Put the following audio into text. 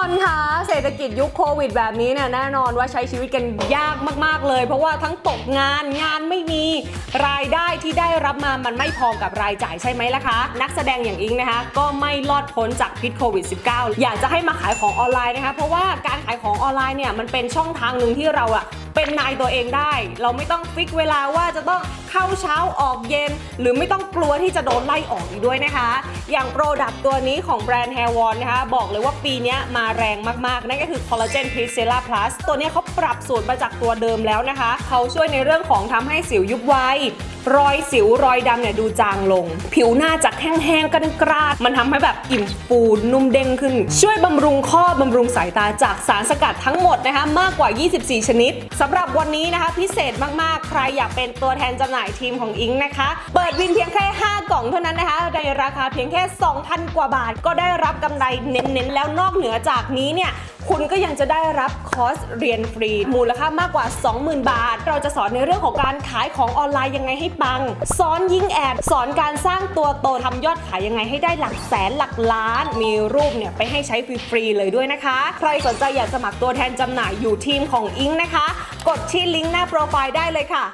คนคะเศรษฐกิจยุคโควิดแบบนี้เนี่ยแน่นอนว่าใช้ชีวิตกันยากมาก ๆ เลย เพราะว่าทั้งตกงานงานไม่มีรายได้ที่ได้รับมามันไม่พอกับรายจ่ายใช่ไหมล่ะคะ นักแสดงอย่างอิงนะคะ ก็ไม่รอดพ้นจากพิษโควิด -19 อยากจะให้มาขายของออนไลน์นะคะ เพราะว่าการขายของออนไลน์เนี่ยมันเป็นช่องทางหนึ่งที่เราอะ เป็นนายตัวเองได้ เราไม่ต้องฟิกเวลาว่าจะต้องเข้าเช้าออกเย็น หรือไม่ต้องกลัวที่จะโดนไล่ออกอีกด้วยนะคะ อย่างโปรดักต์ตัวนี้ของแบรนด์ Hair Won นะคะ บอกเลยว่าปีนี้มาแรงมากๆ นั่นก็คือ Collagen p r e s e l l a Plus ตัวนี้เขาปรับสูตรมาจากตัวเดิมแล้วนะคะ เขาช่วยในเรื่องของทำให้สิวยุบไวรอยสิวรอยดำเนี่ยดูจางลง ผิวหน้าจากแห้งๆกันกราด มันทำให้แบบอิ่มฟูนุ่มเด้งขึ้น ช่วยบำรุงข้อบำรุงสายตาจากสารสกัดทั้งหมดนะคะ มากกว่า 24 ชนิดสำหรับวันนี้นะคะ พิเศษมาก ๆ ใครอยากเป็นตัวแทนจำหน่ายทีมของอิงนะคะ เปิดวินเพียงแค่ 5 กล่องเท่านั้นนะคะในราคาเพียงแค่ 2,000 กว่าบาท ก็ได้รับกำไรเน้น ๆ แล้วนอกเหนือจากนี้เนี่ย คุณก็ยังจะได้รับคอร์สเรียนฟรี มูลค่ามากกว่า 20,000 บาท เราจะสอนในเรื่องของการขายของออนไลน์ยังไงให้ปัง สอนยิงแอด สอนการสร้างตัวตนทำยอดขายยังไงให้ได้หลักแสนหลักล้าน มีรูปเนี่ยไปให้ใช้ฟรีๆเลยด้วยนะคะ ใครสนใจอยากสมัครตัวแทนจำหน่ายอยู่ทีมของอิงนะคะ กดที่ลิงก์หน้าโปรไฟล์ได้เลยค่ะ